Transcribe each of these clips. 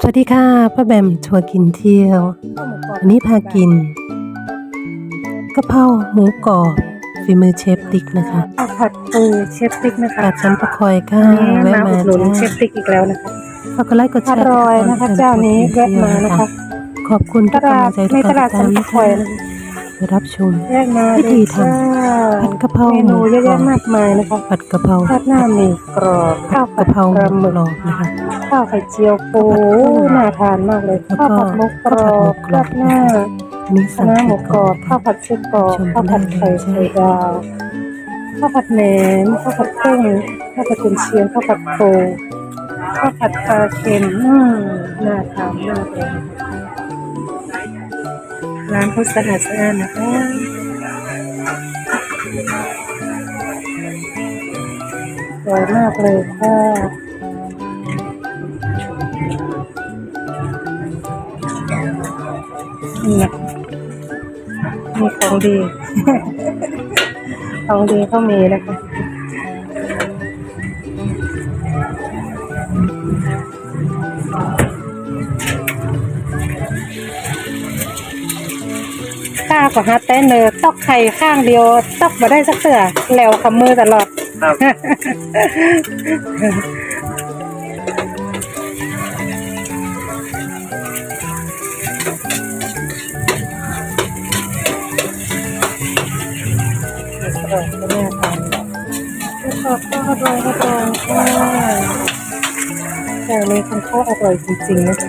สวัสดีค่ะป้าแบมทัวร์กินเที่ยววันนี้พากินกะเพราหมูกรอบฝีมือเชฟติ๊กนะคะข้าวผัดปูเชฟติ๊กนะคะกาดชั้นประคอยค่ะนี่แวะมามาอุดหนุนจ้าเชฟติ๊กอีกแล้วนะคะฝากกดไลค์กดแชอร์ร่อยนะคะเจ้านี้แวะมานะคะ ขอบคุณตทุกลากำลัดงใจทุในกตการลาดติดสัตามนนะคอยคะนะคะไป รับชมแยกมาวิธีเลยทจ้าผัดกะเพราเมนูเยอะหมูกรอบแยะมากมายนะคะผัดกะเพราทอดหน้าหมี่กรอบข้าวผักะดเพราปลาหหมึมูกกรอบนะคะข้าวไข่เจียวปูน่าทานมากเลยแล้วก็ข้าวผัดหมูกรอบราดหน้าอันนี้คสั่งณะหผิมูดกก่รออนบข้าวผัดเส้นกรอบชมข้าวผัดไข่ได้เลยไข่ดาวข้าวผัดแหนมข้าวผัดกุ้งข้าวผัดกุนเชียงข้าวผัดปูข้าวผัดปลาเค็มอืมน่าทานมากเลย ร้านเขาสะอาดสะอาดนะคะสวยมากเลยค่ะนี่มีของดี ของดีเขามีนะคะ ก็หาแต่เนอตอกไข่ข้างเดียวตอกมาได้สักเสือแล้วคำมือตลอดครับอร่อยก็น่าทานข้าวก็อร่อยอร่อยค่ะแต่นี้คุณข้าวอร่อยจริงๆนะคะ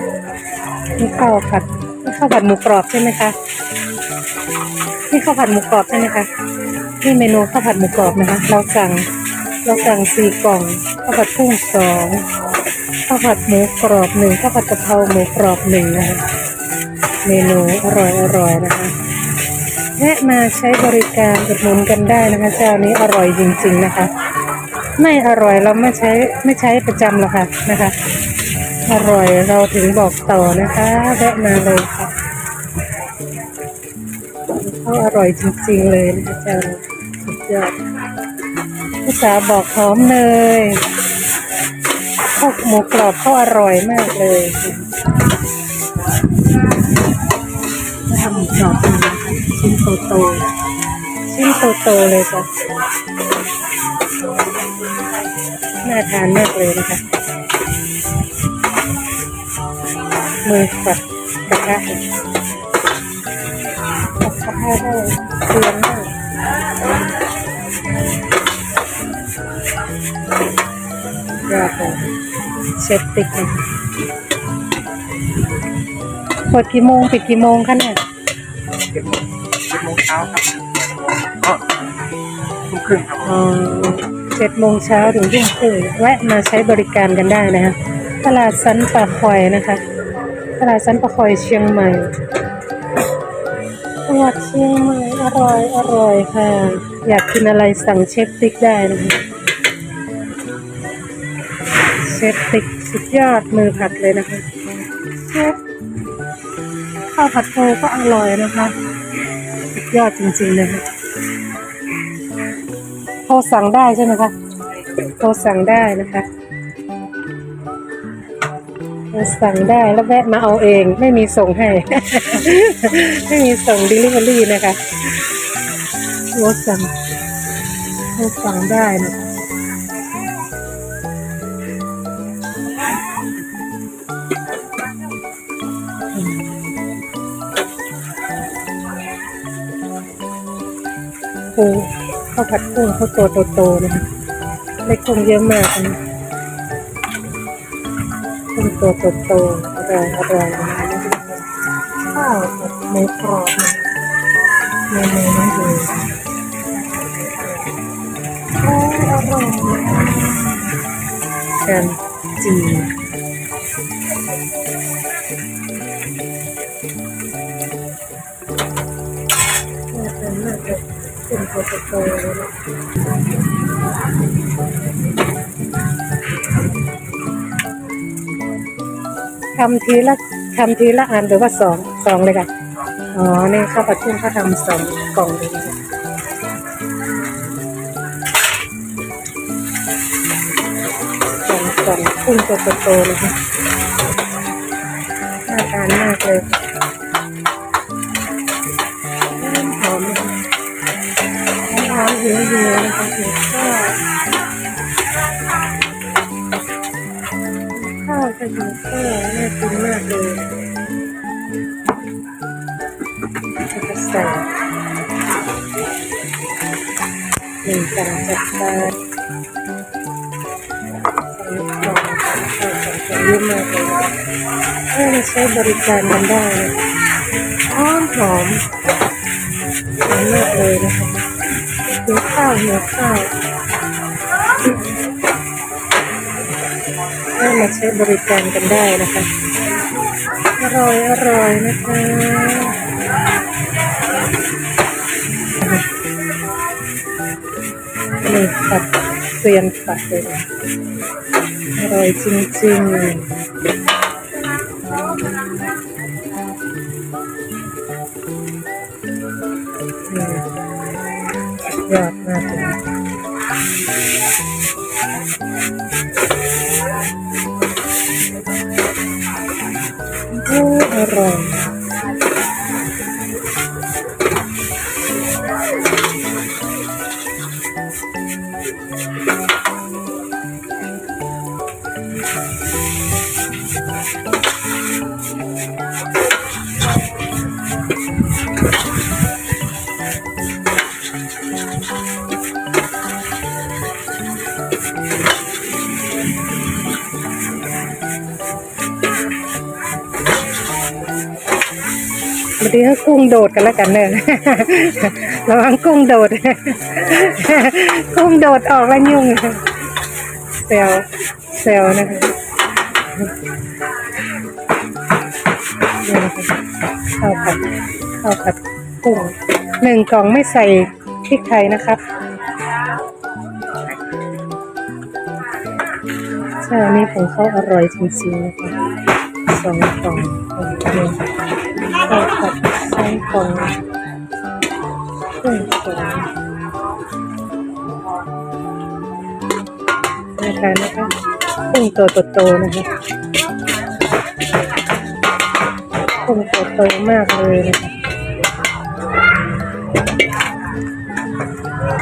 นี่ข้าวผัดนี่ข้าวผัดหมูกรอบใช่ไหมคะ นี่ข้าวผัดหมูกรอบใช่ไหมคะนี่เมนูข้าวผัดหมูกรอบนะคะ เราสั่งเราสั่งสี่กล่องข้าวผัดกุ้งสองข้าวผัดหมูกรอบหนึ่งข้าวผัดกะเพราหมูกรอบหนึ่งนะคะเมนูอร่อยอร่อยนะคะแวะมาใช้บริการอุดหนุนกันได้นะคะเจ้านี้อร่อยจริง ๆนะคะ ไม่อร่อยเราไม่ใช้ไม่ใช้ประจำหรอกค่ะนะคะ อร่อยเราถึงบอกต่อนะคะแวะมาเลยค่ะ เขาอร่อยจริงๆเลยนะคะเจ้าสุดยอดภาษาบอกหอมเนยข้าวหมูกรอบเขาอร่อยมากเลยทำหมูกรอบนะคะชิ้นโตๆชิ้นโตๆเลยค่ะน่าทานมากเลยนะคะมือปัดกระทะ ปัดกระทะได้เตียนมากยอดเลยเชฟติกนะคะเปิดกี่โมงปิดกี่โมงคะเนี่ยเจ็ดโมงเจ็ดโมงเช้าครับก็ทุ่มครึ่งครับอ๋อเจ็ดโมงเช้าถึงทุ่มครึ่งแวะมาใช้บริการกันได้นะคะตลาดสันปะคอยนะคะ ตลาดสันปะคอยเชียงใหม่ จังหวัดเชียงใหม่อร่อยอร่อยค่ะ อยากกินอะไรสั่งเชฟติ๊กได้นะคะเชฟติ๊กสุดยอดมือผัดเลยนะคะเชฟข้าวผัดปูก็อร่อยนะคะ สุดยอดจริงๆเลยค่ะโทรสั่งได้ใช่ไหมคะโทรสั่งได้นะคะ สั่งได้แล้วแวะมาเอาเอง ไม่มีส่งให้ ไม่มีส่ง delivery นะคะโทรสั่งโทรสั่งได้นะคะอืมปูข้าวผัดกุ้งเขาโตัวโตๆนะคะเล็กคงเยอะมากนะ กุ้งตัวโตๆอร่อยอร่อยนะคะข้าวผัดหมูกรอบนะคะเมนูนี้เลยโอ้อร่อยกันจีน่าทานมากเลยกุ้งตัวโตๆ ทำทีละทำทีละอันหรือว่าสองสองเลยค่ะอ๋อนี่ข้าวผัดกุ้งเขาทำสองกล่องเลยนะคะสองกล่องกุ้งตัวโตๆเลยค่ะเลยหอมนะคะหอมหิวหิวนะคะหิวข้าวข้าวจะหิวข้าวน่ากินมากเลยจะใส่หนึ่งจานจัดไปใส่กล่องใส่ใส่เยอะมากเลยถ้าใช้บริการกันได้นะหอมหอมหอมมากเลยนะคะหิวข้าวหิวข้าวามาใช้บริการกันได้นะคะ อร่อยอร่อยนะคะนี่ผัดเซียนผัดเลยอร่อยจริงๆนี่ยอดมากเลย อ้อ ร่อยบางทีก็กุ้งโดดกันแล้วกันเนอะระวังกุ้งโดด กุ้งโดดออกแล้วยุ่งเซลเซลนะคะนี่นะคะข้าวผัดข้าวผัดกุ้งหนึ่งกล่องไม่ใส่พริกไทยนะครับใช่นนี้ของเขาอร่อยจริงๆนะคะ สองกล่องโอเคข้าวผัดสองกล่องกุ้งสองนะคะนะคะกุ้งตัวโตๆนะคะกุ้งตัวโตมากเลยนะคะ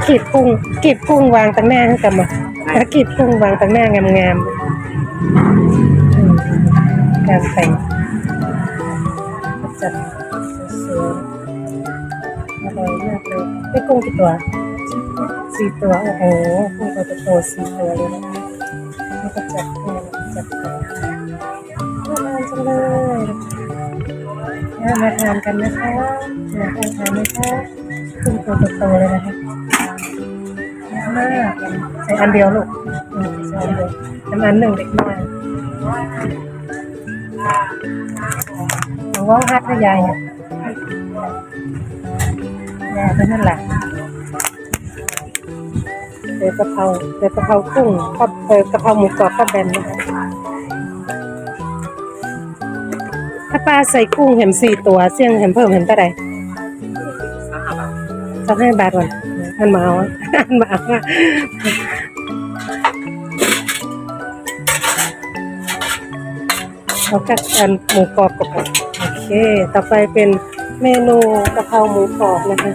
กีบกุ้งกีบกุ้งวางตั้งหน้าให้กันมาแล้วกีบกุ้งวางตั้งหน้างามๆอืม การแต่งจัดสวยๆอร่อยมากเลยได้กุ้งกี่ตัวสี่ตัวโอ้โหกุ้งตัวโตๆสี่ตัวเลยนะนี่ก็จัดให้จัดไปน่าทานจังเลยน่ามาทานกันนะคะมาทานทานไหมคะกุ้งตัวโตๆเลยนะคะมากใส่อันเดียวลูกอืมใส่อันเดียวน้ำอันหนึ่งเล็กน้อย เอาว่าฮัดให้ยายเนี่ยยายเป็นนั่นแหละเดี๋ยวกะเพราเดี๋ยวกะเพรากุ้งก็เออกะเพราหมูกรอบก็แบนนะคะถ้าป้าใส่กุ้งเห็นสี่ตัวเสี่ยงเห็นเพิ่มเห็นเท่าไหร่สักห้าบาทก่อนอันมาเอาอะอันมาเอา เอากัดอันหมูกรอบกับผมโอเค ต่อไปเป็นเมนูกะเพราหมูกรอบนะคะ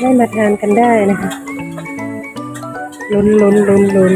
ได้มาทานกันได้นะคะลุ้นลุ้นลุ้นลุ้น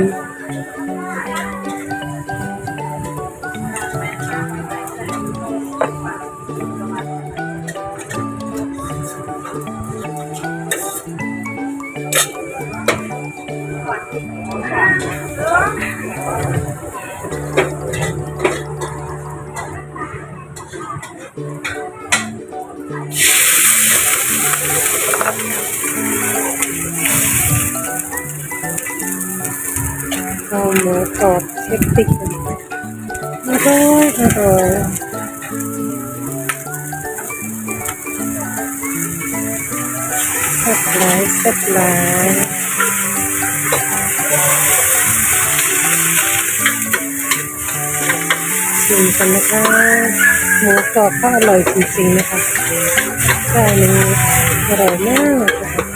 รอบเทคนิคอร่อยอร่อยแซ่บหลายแซ่บหลายชิมกันนะคะหมูกรอบก็อร่อยจริงๆนะคะใช่เลยอร่อยมากนะคะ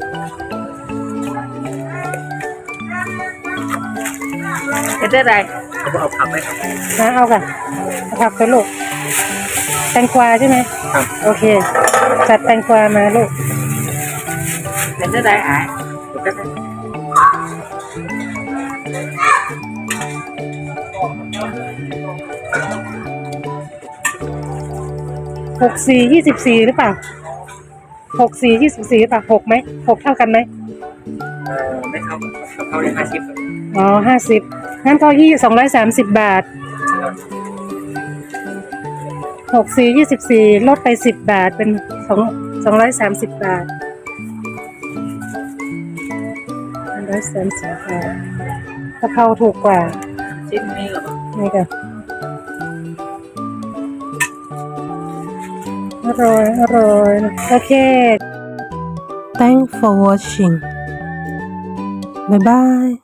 เสร็จแล้วจ้าขายของเด็กไหนละหนังวองหันลูกบอกกันละไหนของเด็กไว้แล้วอร่อยอร่อยจะได้ไรเขาบอกเอาผักไหมครับ นะเอากันเอาผักไปลูกแตงกวาใช่ไหมครับ โอเค จัดแตงกวามาลูกจะได้ไรหายหกสี่ยี่สิบสี่หรือเปล่าหกสี่ยี่สิบสี่หรือเปล่าหกไหมหกเท่ากันไหมเออไม่เข้ากับเขาเลยห้าสิบอ๋อห้าสิบ งั้นก็ยี่สองร้อยสามสิบบาทหกสี่ยี่สิบสี่ลดไปสิบบาทเป็นสองสองร้อยสามสิบบาทสองร้อยสามสิบบาทกะเพราถูกกว่าชิ้นนี้เหรอนี่ค่ะอร่อยอร่อยโอเค Thanks for watching บ๊ายบาย